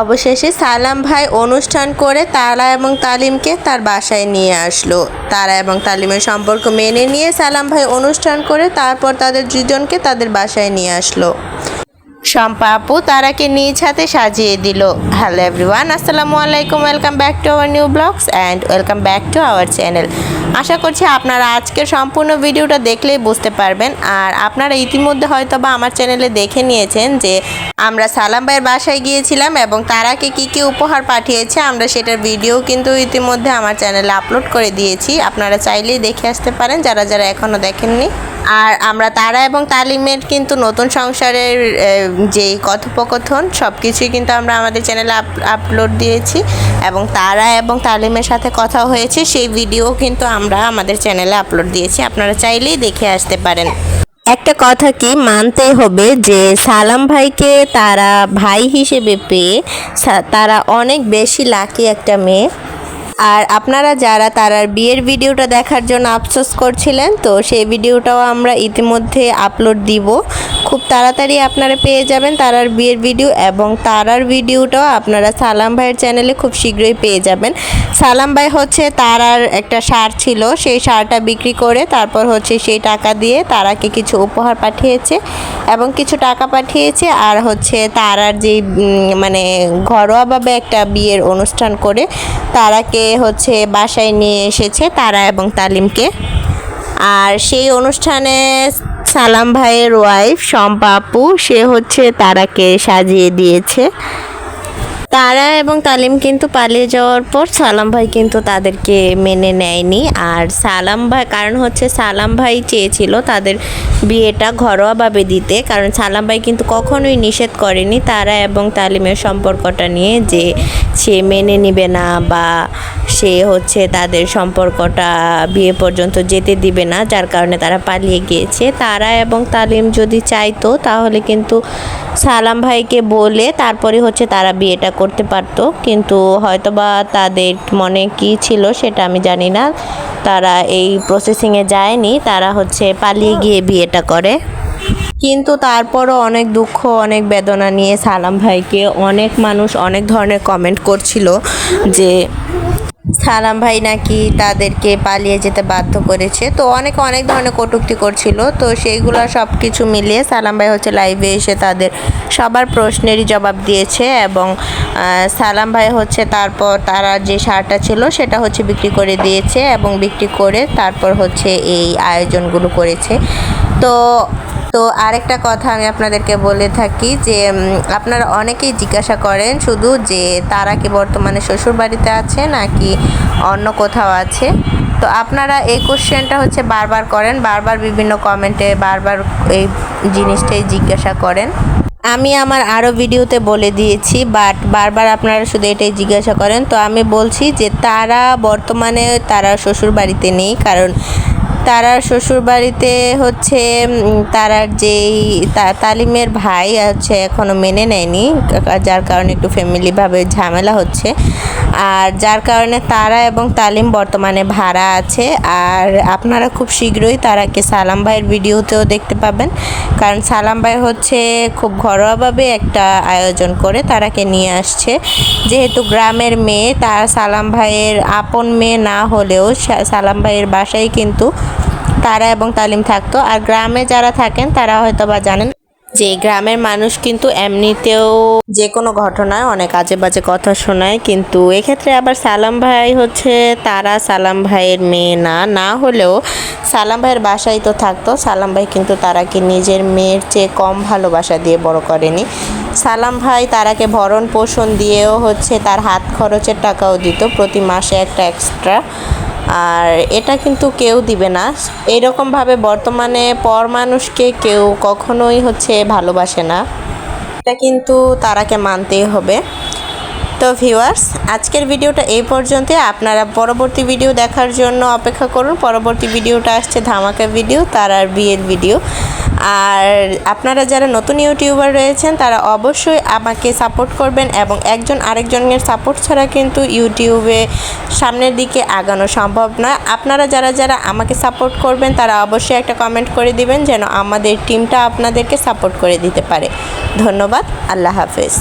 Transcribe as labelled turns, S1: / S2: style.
S1: অবশেষে সালাম ভাই অনুষ্ঠান করে তারা এবং তালিমকে তার বাসায় নিয়ে আসলো। তারা এবং তালিমের সম্পর্ক মেনে নিয়ে সালাম ভাই অনুষ্ঠান করে তারপর তাদের দুজনকে তাদের বাসায় নিয়ে আসলো। শম্পা আপু তারাকে নিজ হাতে সাজিয়ে দিল। হ্যালো এভরিওয়ান আসসালামু আলাইকুম welcome back to our new blogs and welcome back to our channel আশা করছি আপনারা আজকের সম্পূর্ণ ভিডিওটা দেখলেই বুঝতে পারবেন। আর আপনারা ইতিমধ্যে হয়তো বা আমার চ্যানেলে দেখে নিয়েছেন যে আমরা সালাম ভাইয়ের বাসায় গিয়েছিলাম এবং তারাকে কি কি উপহার পাঠিয়েছে, আমরা সেটার ভিডিও কিন্তু ইতিমধ্যে আমার চ্যানেলে আপলোড করে দিয়েছি। আপনারা চাইলেই দেখে আসতে পারেন, যারা যারা এখনও দেখেননি। আর আমরা তারা এবং তালিমের কিন্তু নতুন সংসারের যে কথোপকথন সব কিছুই কিন্তু আমরা আমাদের চ্যানেলে আপলোড দিয়েছি এবং তারা এবং তালিমের সাথে কথা হয়েছে, সেই ভিডিও কিন্তু আমরা আমাদের চ্যানেলে আপলোড দিয়েছি। আপনারা চাইলেই দেখে আসতে পারেন। একটা কথা কি মানতে হবে যে সালাম ভাইকে তারা ভাই হিসেবে পেয়ে তারা অনেক বেশি লাকি একটা মেয়ে। আর আপনারা যারা তারার বিয়ের ভিডিওটা দেখার জন্য আফসোস করছিলেন, তো সেই ভিডিওটাও আমরা ইতিমধ্যে আপলোড দিব। খুব তাড়াতাড়ি আপনারা পেয়ে যাবেন তারার বিয়ের ভিডিও এবং তারার ভিডিওটাও আপনারা সালাম ভাইয়ের চ্যানেলে খুব শীঘ্রই পেয়ে যাবেন। সালাম ভাই হচ্ছে তারার একটা সার ছিল, সেই সারটা বিক্রি করে তারপর হচ্ছে সেই টাকা দিয়ে তারাকে কিছু উপহার পাঠিয়েছে এবং কিছু টাকা পাঠিয়েছে আর হচ্ছে তারার যে মানে ঘরোয়াভাবে একটা বিয়ের অনুষ্ঠান করে তারাকে হচ্ছে বাসায় নিয়ে এসেছে তারা এবং তালিমকে। আর সেই অনুষ্ঠানে সালাম ভাইয়ের ওয়াইফ শম্পা আপু, সে হচ্ছে তারাকে সাজিয়ে দিয়েছে। তারা এবং তালিম কিন্তু পালিয়ে যাওয়ার পর সালাম ভাই কিন্তু তাদেরকে মেনে নেয়নি। আর সালাম ভাই, কারণ হচ্ছে সালাম ভাই চেয়েছিল তাদের বিয়েটা ঘরোয়াভাবে দিতে, কারণ সালাম ভাই কিন্তু কখনোই নিষেধ করেনি তারা এবং তালিমের সম্পর্কটা নিয়ে যে সে মেনে নিবে না বা সে হচ্ছে তাদের সম্পর্কটা বিয়ে পর্যন্ত যেতে দিবে না, যার কারণে তারা পালিয়ে গিয়েছে। তারা এবং তালিম যদি চাইতো, তাহলে কিন্তু সালাম ভাইকে বলে তারপরে হচ্ছে তারা বিয়েটা করতে পারতো। কিন্তু হয়তোবা তাদের মনে কি ছিল সেটা আমি জানি না। তারা এই প্রসেসিংয়ে যায়নি, তারা হচ্ছে পালিয়ে গিয়ে বিয়েটা করে। কিন্তু তারপরও অনেক দুঃখ, অনেক বেদনা নিয়ে সালাম ভাইকে অনেক মানুষ অনেক ধরনের কমেন্ট করছিল যে সালাম ভাই নাকি তাদেরকে পালিয়ে যেতে বাধ্য করেছে। তো অনেকে অনেক ধরনের কটূক্তি করছিল। তো সেইগুলো সব কিছু মিলিয়ে সালাম ভাই হচ্ছে লাইভে এসে তাদের সবার প্রশ্নেরই জবাব দিয়েছে এবং সালাম ভাই হচ্ছে তারপর তারা যে সারটা ছিল সেটা হচ্ছে বিক্রি করে দিয়েছে এবং বিক্রি করে তারপর হচ্ছে এই আয়োজনগুলো করেছে। তো তো আরেকটা কথা আমি আপনাদেরকে বলে থাকি যে আপনারা অনেকেই জিজ্ঞাসা করেন শুধু যে তারা কি বর্তমানে শ্বশুর বাড়িতে আছে নাকি অন্য কোথাও আছে? তো আপনারা এই কোশ্চেনটা হচ্ছে বারবার করেন, বারবার বিভিন্ন কমেন্টে বারবার এই জিনিসটাই জিজ্ঞাসা করেন। আমি আমার আরও ভিডিওতে বলে দিয়েছি বাট বারবার আপনারা শুধু এটাই জিজ্ঞাসা করেন। তো আমি বলছি যে তারা বর্তমানে তারা শ্বশুর বাড়িতে নেই, কারণ তারার শ্বশুর বাড়িতে হচ্ছে তারার যেই তালিমের ভাই হচ্ছে এখনও মেনে নেয়নি যার কারণে একটু ফ্যামিলিভাবে ঝামেলা হচ্ছে। আর যার কারণে তারা এবং তালিম বর্তমানে ভাড়া আছে। আর আপনারা খুব শীঘ্রই তারাকে সালাম ভাইয়ের ভিডিওতেও দেখতে পাবেন। কারণ সালাম ভাই হচ্ছে খুব ঘরোয়াভাবে একটা আয়োজন করে তারাকে নিয়ে আসছে। যেহেতু গ্রামের মেয়ে, তার সালাম ভাইয়ের আপন মেয়ে না হলেও সালাম ভাইয়ের বাসায় কিন্তু তারা এবং তালিম থাকতো। আর গ্রামে যারা থাকেন, তারা হয়তো বা জানেন যে গ্রামের মানুষ কিন্তু এমনিতেও যে কোনো ঘটনায় অনেক আজে বাজে কথা শোনায়। কিন্তু এক্ষেত্রে আবার সালাম ভাই হচ্ছে তারা সালাম ভাইয়ের মেয়ে না। না হলেও সালাম ভাইয়ের বাসায় তো থাকতো। সালাম ভাই কিন্তু তারাকে নিজের মেয়ের চেয়ে কম ভালোবাসা দিয়ে বড় করেনি। সালাম ভাই তারাকে ভরণ পোষণ দিয়েও হচ্ছে তার হাত খরচের টাকাও দিত। প্রতি মাসে একটা এক্সট্রা আর এটা কিন্তু কেউ দিবে না। এরকমভাবে বর্তমানে পর মানুষকে কেউ কখনোই হচ্ছে ভালোবাসে না। এটা কিন্তু তারাকে মানতেই হবে। তো ভিউয়ার্স, আজকের ভিডিওটা এই পর্যন্ত। আপনারা পরবর্তী ভিডিও দেখার জন্য অপেক্ষা করুন। পরবর্তী ভিডিওটা আসছে ধামাকা ভিডিও, তার আর বিয়ের ভিডিও। আর আপনারা যারা নতুন ইউটিউবার রয়েছেন, তারা অবশ্যই আমাকে সাপোর্ট করবেন এবং একজন আরেকজনের সাপোর্ট ছাড়া কিন্তু ইউটিউবে সামনের দিকে আগানো সম্ভব নয়। আপনারা যারা যারা আমাকে সাপোর্ট করবেন, তারা অবশ্যই একটা কমেন্ট করে দিবেন যেন আমাদের টিমটা আপনাদেরকে সাপোর্ট করে দিতে পারে। ধন্যবাদ, আল্লাহ হাফেজ।